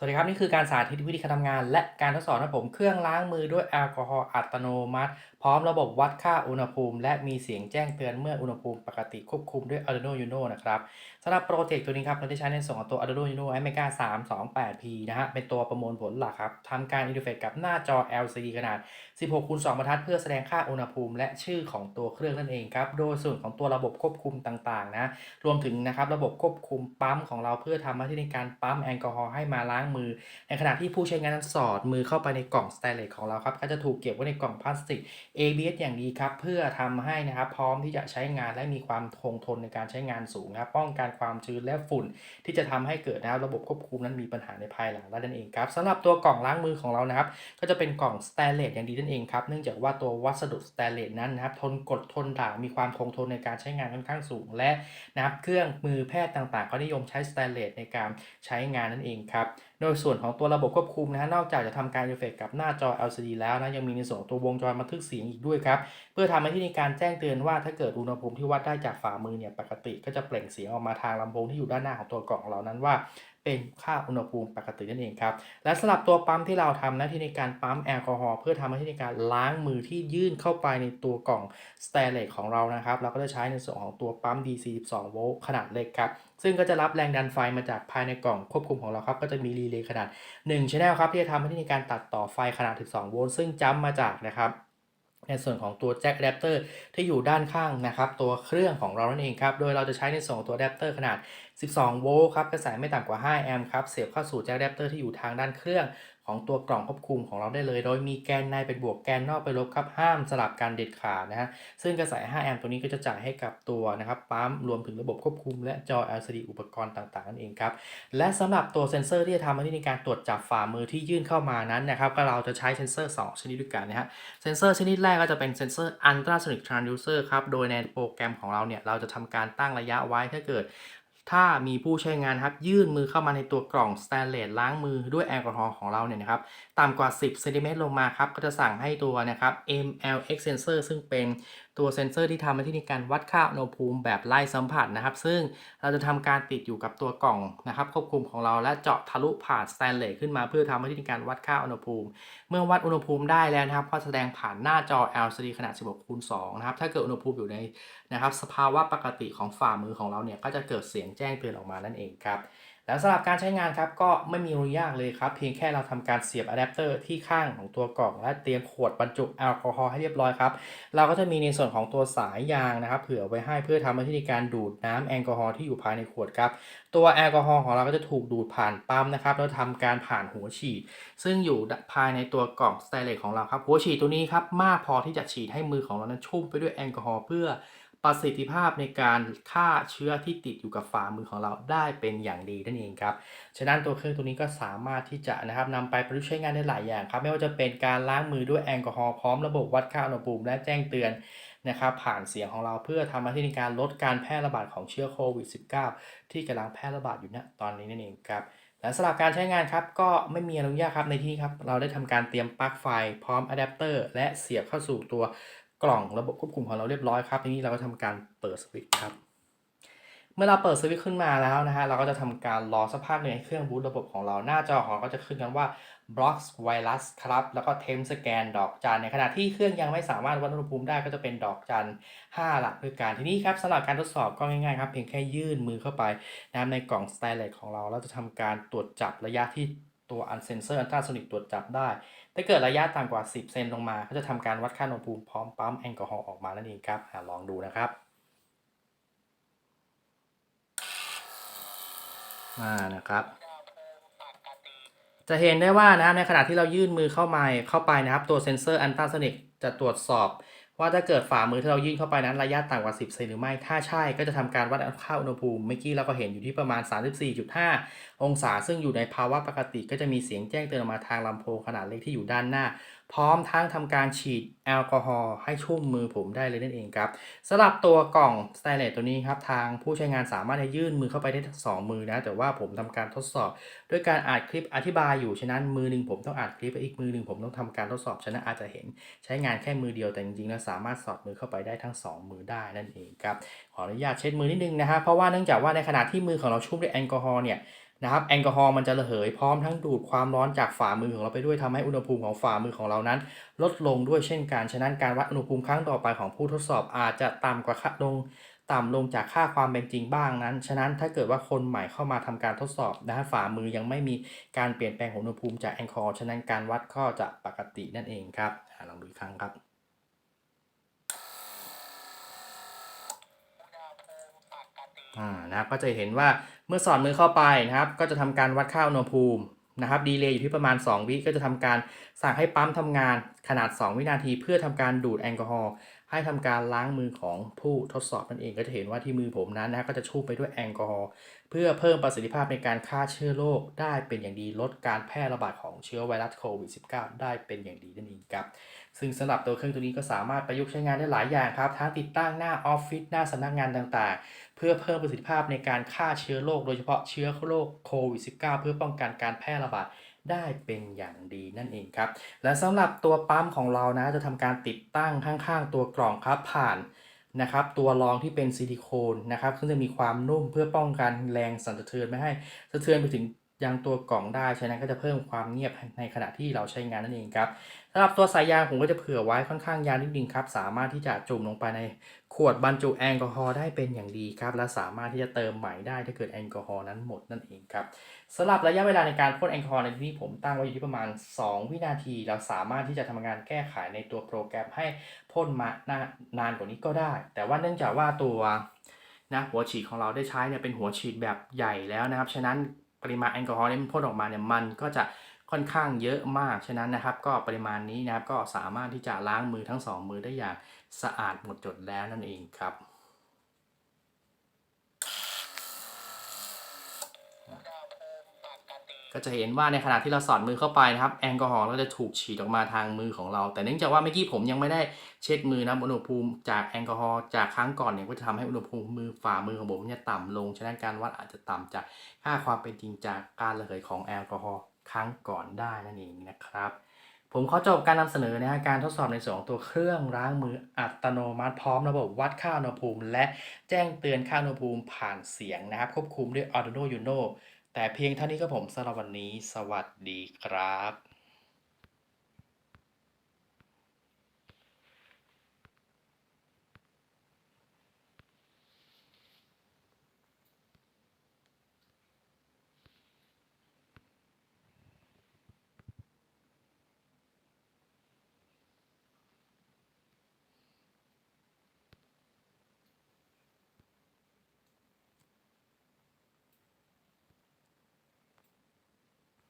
สวัสดีครับ นี่คือการสาธิตวิธีการทำงาน และการทดสอบนะผมเครื่องล้างมือด้วยแอลกอฮอล์อัตโนมัติ พร้อมระบบวัดค่าอุณหภูมิ และมีเสียงแจ้งเตือนเมื่ออุณหภูมิปกติควบคุมด้วย Arduino Uno นะครับสำหรับโปรเจกต์ตัวนี้ครับ เราได้ใช้ในส่วนของตัว Arduino Uno Amiga 328P นะฮะเป็นตัวประมวลผลหลักครับทำการอินเทอร์เฟซกับหน้าจอ LCD ขนาด 16คูณ2บรรทัด เพื่อแสดงค่าอุณหภูมิ และชื่อของตัวเครื่องนั่นเองครับโดยส่วนของตัวระบบควบคุมต่างๆนะรวมถึงนะครับระบบควบคุมปั๊มของเราเพื่อทำหน้าที่ในการปั๊มแอลกอฮอล์ให้มาล้างมือ ในขณะที่ผู้ใช้งานนั้นสอดมือเข้าไปในกล่องสแตนเลสของเราครับก็จะถูกเก็บไว้ในกล่องพลาสติก ABS อย่างดีครับ เพื่อทำให้นะครับพร้อมที่จะใช้งานและมีความคงทนในการใช้งานสูงครับป้องกันความชื้นและฝุ่น ที่จะทำให้เกิดนะครับระบบควบคุมนั้นมีปัญหาในภายหลังได้นั่นเองครับสำหรับตัวกล่องล้างมือของเรานะครับ ก็จะเป็นกล่องสแตนเลสอย่างดีนั่นเองครับเนื่องจากว่าตัววัสดุสแตนเลสนั้นนะครับทนกดทนด่างมีความคงทนในการใช้งานค่อนข้างสูง และนะครับเครื่องมือแพทย์ต่างๆ ก็นิยมใช้สแตนเลสในการใช้งานนั่นเองครับโดยส่วนของตัวระบบควบคุมนะฮะนอกจากจะทำการอินเฟกกับหน้าจอ LCD แล้วนะยังมีในส่วนตัววงจรบันทึกเสียงอีกด้วยครับ เพื่อทำให้ที่ในการแจ้งเตือนว่าถ้าเกิดอุณหภูมิที่วัดได้จากฝ่ามือเนี่ยปกติก็จะเปล่งเสียงออกมาทางลำโพงที่อยู่ด้านหน้าของตัวกล่องของเรานั้นว่า เป็นค่าอุณหภูมิปกตินั่นเองครับ และสำหรับตัวปั๊มที่เราทำหน้าที่ในการปั๊มแอลกอฮอล์เพื่อทำหน้าที่ในการล้างมือที่ยื่นเข้าไปในตัวกล่องสแตเลสของเรานะครับ เราก็จะใช้ในส่วนของตัวปั๊ม DC 12โวลต์ขนาดเล็กครับ ซึ่งก็จะรับแรงดันไฟมาจากภายในกล่องควบคุมของเราครับ ก็จะมีรีเลย์ขนาด1 channel ครับที่จะทำหน้าที่ในการตัดต่อไฟขนาด 12 โวลต์ซึ่งจัมมาจากนะครับในส่วนของตัวแจ็คอะแดปเตอร์ที่อยู่ด้านข้างนะครับ ตัวเครื่องของเรานั่นเองครับ โดยเราจะใช้ในส่วนของตัวอะแดปเตอร์ขนาด 12 โวลต์ครับกระแสไม่ต่ำกว่า 5 แอมป์ครับ เสียบเข้าสู่แจ็คอะแดปเตอร์ที่อยู่ทางด้านเครื่องของตัวกล่องควบคุมของเราได้เลย โดยมีแกนในเป็นบวกแกนนอกเป็นลบครับ ห้ามสลับกันเด็ดขาดนะฮะ ซึ่งกระแส 5 แอมป์ตัวนี้ก็จะจ่ายให้กับตัวนะครับปั๊มรวมถึงระบบควบคุมและจอ LCD อุปกรณ์ต่างๆนั่นเองครับ และสำหรับตัวเซ็นเซอร์ที่จะทำหน้าที่ในการตรวจจับฝ่ามือที่ยื่นเข้ามานั้นนะครับก็เราจะใช้เซ็นเซอร์ 2 ชนิดด้วยกันนะฮะ เซนเซอร์ชนิดแรกก็จะเป็นเซนเซอร์ ultrasonic transducer ครับ โดยในโปรแกรมของเราเนี่ยเราจะทำการตั้งระยะไว้ถ้าเกิด ถ้ามีผู้ใช้งานครับยื่นมือเข้ามาในตัวกล่องสแตนเลสล้างมือด้วยแอลกอฮอล์ของเราเนี่ยนะครับต่ำกว่า 10เซนติเมตรลงมาครับก็จะสั่งให้ตัวนะครับ MLX sensor ซึ่งเป็น ตัวเซนเซอร์ที่ทำหน้าที่ในการวัดค่าอุณหภูมิแบบไล่สัมผัสนะครับ ซึ่งเราจะทำการติดอยู่กับตัวกล่องนะครับ ควบคุมของเราและเจาะทะลุผ่านสแตนเลสขึ้นมาเพื่อทำหน้าที่ในการวัดค่าอุณหภูมิ เมื่อวัดอุณหภูมิได้แล้วนะครับ ก็แสดงผ่านหน้าจอ LCD ขนาด 16คูณ2นะครับ ถ้าเกิดอุณหภูมิอยู่ในนะครับ สภาวะปกติของฝ่ามือของเราเนี่ยก็จะเกิดเสียงแจ้งเตือนออกมานั่นเองครับ แล้วสำหรับการใช้งานครับก็ไม่มีอะไรยากเลยครับ เพียงแค่เราทำการเสียบอะแดปเตอร์ที่ข้างของตัวกล่อง และเตรียมขวดบรรจุแอลกอฮอล์ให้เรียบร้อยครับเราก็จะมีในส่วนของตัวสายยางนะครับ เผื่อไว้ให้เพื่อทำหน้าที่ในการดูดน้ำแอลกอฮอล์ที่อยู่ภายในขวดครับตัวแอลกอฮอล์ของเราก็จะถูกดูดผ่านปั๊มนะครับแล้วทำการผ่านหัวฉีด ซึ่งอยู่ภายในตัวกล่องสแตเลสของเราครับหัวฉีดตัวนี้ครับมากพอที่จะฉีดให้มือของเรานั้นชุ่มไปด้วยแอลกอฮอล์เพื่อ ประสิทธิภาพในการฆ่าเชื้อที่ติดอยู่กับฝ่ามือของเราได้เป็นอย่างดีนั่นเองครับ ฉะนั้นตัวเครื่องตัวนี้ก็สามารถที่จะนะครับนำไปประยุกต์ใช้งานได้หลายอย่างครับ ไม่ว่าจะเป็นการล้างมือด้วยแอลกอฮอล์พร้อมระบบวัดค่าอุณหภูมิและแจ้งเตือนนะครับผ่านเสียงของเราเพื่อทำหน้าที่ในการลดการแพร่ระบาดของเชื้อโควิด -19 ที่กำลังแพร่ระบาดอยู่ณตอนนี้นั่นเองครับและสำหรับการใช้งานครับก็ไม่มีอะไรยุ่งยากครับในที่นี้ครับเราได้ทำการเตรียมปลั๊กไฟพร้อมอะแดปเตอร์และเสียบเข้าสู่ตัว กล่องระบบควบคุมของเราเรียบร้อยครับทีนี้เราก็ทำการเปิดสวิตช์ครับ เมื่อเราเปิดสวิตช์ขึ้นมาแล้วนะฮะเราก็จะทำการรอสักพักหนึ่งให้เครื่องบูตระบบของเราหน้าจอของเราก็จะขึ้นกันว่า blocks virus ครับ แล้วก็ temp scan ดอกจันในขณะที่เครื่องยังไม่สามารถวัดอุณหภูมิได้ก็จะเป็นดอกจัน 5 หลักด้วยกันทีนี้ครับสำหรับการทดสอบก็ง่ายๆครับเพียงแค่ยื่นมือเข้าไปนะในกล่องสแตนเลสของเราเราจะทำการตรวจจับระยะที่ ตัวอันเซนเซอร์อัลตราโซนิกตรวจจับได้ ถ้าเกิดระยะต่ำกว่า 10 เซนลงมา ก็จะทำการวัดค่าอุณหภูมิพร้อมปั๊มแอลกอฮอล์ออกมานั่นเองครับอลองดูนะครับมานะครับ จะเห็นได้ว่านะครับในขณะที่เรายื่นมือเข้ามาเข้าไปนะครับ ตัวเซนเซอร์อัลตราโซนิกจะตรวจสอบ ว่าถ้าเกิดฝ่ามือที่เรายื่นเข้าไปนั้นระยะต่างกว่า 10เซนหรือไม่ ถ้าใช่ก็จะทำการวัดค่าอุณหภูมิเมื่อกี้เราก็เห็นอยู่ที่ประมาณ 34.5 องศา ซึ่งอยู่ในภาวะปกติก็จะมีเสียงแจ้งเตือนมาทางลำโพงขนาดเล็กที่อยู่ด้านหน้า พร้อมทั้งทำการฉีดแอลกอฮอล์ให้ชุ่มมือผมได้เลยนั่นเองครับสำหรับตัวกล่องสแตเลสตัวนี้ครับทางผู้ใช้งานสามารถจะยื่นมือเข้าไปได้ทั้งสองมือนะแต่ว่าผมทำการทดสอบ ด้วยการอัดคลิปอธิบายอยู่ฉะนั้นมือหนึ่งผมต้องอัดคลิปและอีกมือหนึ่งผมต้องทำการทดสอบฉะนั้นอาจจะเห็นใช้งานแค่มือเดียวแต่จริงๆแล้วสามารถสอดมือเข้าไปได้ทั้งสองมือได้นั่นเองครับขออนุญาตเช็ดมือนิดนึงนะฮะเพราะว่าเนื่องจากว่าในขณะที่มือของเราชุ่มด้วยแอลกอฮอล์เนี่ย นะครับแอลกอฮอล์มันจะระเหยพร้อมทั้งดูดความร้อนจากฝ่ามือของเราไปด้วยทำให้อุณหภูมิของฝ่ามือของเรานั้น ลดลงด้วยเช่นกันฉะนั้นการวัดอุณหภูมิครั้งต่อไปของผู้ทดสอบอาจจะต่ำกว่าค่าลงต่ำลงจากค่าความเป็นจริงบ้างนั้น ฉะนั้นถ้าเกิดว่าคนใหม่เข้ามาทำการทดสอบนะฝ่ามือยังไม่มีการเปลี่ยนแปลงของอุณหภูมิจากแอลกอฮอล์ฉะนั้นการวัดก็จะปกตินั่นเองครับลองดูอีกครั้งครับ อ่านะครับก็จะเห็นว่าเมื่อสอดมือเข้าไปนะครับ ก็จะทำการวัดค่าอุณหภูมินะครับดีเลย์อยู่ที่ประมาณ 2 วิก็จะทำการสั่งให้ปั๊มทำงานขนาด 2 วินาที เพื่อทำการดูดแอลกอฮอล์ ให้ทำการล้างมือของผู้ทดสอบนั่นเองก็จะเห็นว่าที่มือผมนั้นนะก็จะชุ่มไปด้วยแอลกอฮอล์เพื่อเพิ่มประสิทธิภาพในการฆ่าเชื้อโรคได้เป็นอย่างดีลดการแพร่ระบาดของเชื้อไวรัสโควิด -19 ได้เป็นอย่างดีนั่นเองครับซึ่งสำหรับตัวเครื่องตัวนี้ก็สามารถประยุกต์ใช้งานได้หลายอย่างครับทั้งติดตั้งหน้าออฟฟิศหน้าสำนักงานต่างๆ เพื่อเพิ่มประสิทธิภาพในการฆ่าเชื้อโรคโดยเฉพาะเชื้อโรคโควิด -19 เพื่อป้องกันการแพร่ระบาด ได้เป็นอย่างดีนั่นเองครับ และสำหรับตัวปั๊มของเรานะจะทำการติดตั้งข้างๆ ตัวกล่องครับผ่านนะครับตัวรองที่เป็นซิลิโคนนะครับซึ่งจะมีความนุ่มเพื่อป้องกันแรงสั่นสะเทือนไม่ให้สะเทือนไปถึง ยังตัวกล่องได้ฉะนั้นก็จะเพิ่มความเงียบในขณะที่เราใช้งานนั่นเองครับสำหรับตัวสายยางผมก็จะเผื่อไว้ค่อนข้างยาวนิดนึงครับ สามารถที่จะจุ่มลงไปในขวดบรรจุแอลกอฮอล์ได้เป็นอย่างดีครับ และสามารถที่จะเติมใหม่ได้ถ้าเกิดแอลกอฮอล์นั้นหมดนั่นเองครับสำหรับระยะเวลาในการพ่นแอลกอฮอล์ในที่นี้ผมตั้งไว้อยู่ที่ประมาณ 2 วินาที เราสามารถที่จะทำงานแก้ไขในตัวโปรแกรมให้พ่นมานานกว่านี้ก็ได้ แต่ว่าเนื่องจากว่าตัวนะหัวฉีดของเราได้ใช้เนี่ยเป็นหัวฉีดแบบใหญ่แล้วนะครับ ฉะนั้น ปริมาณแอลกอฮอล์ที่มันพ่นออกมาเนี่ยมันก็จะค่อนข้างเยอะมาก ฉะนั้นนะครับ ก็ปริมาณนี้นะครับก็สามารถที่จะล้างมือทั้งสองมือได้อย่างสะอาดหมดจดแล้วนั่นเองครับ ก็จะเห็นว่าในขณะที่เราสอดมือเข้าไปนะครับแอลกอฮอล์ก็จะถูกฉีดออกมาทางมือของเรา แต่เนื่องจากว่าเมื่อกี้ผมยังไม่ได้เช็ดมือนะอุณหภูมิจากแอลกอฮอล์จากครั้งก่อนเนี่ยก็จะทำให้อุณหภูมิมือฝ่ามือของผมเนี่ยต่ำลงฉะนั้นการวัดอาจจะต่ำจากค่าความเป็นจริงจากการระเหยของแอลกอฮอล์ครั้งก่อนได้นั่นเองนะครับ ผมขอจบการนำเสนอนะฮะการทดสอบในส่วนของตัวเครื่องล้างมืออัตโนมัติพร้อมระบบวัดค่าอุณหภูมิ และแจ้งเตือนค่าอุณหภูมิผ่านเสียงนะครับควบคุมด้วย Arduino Uno แต่เพียงเท่านี้ก็ผมสำหรับวันนี้ สวัสดีครับ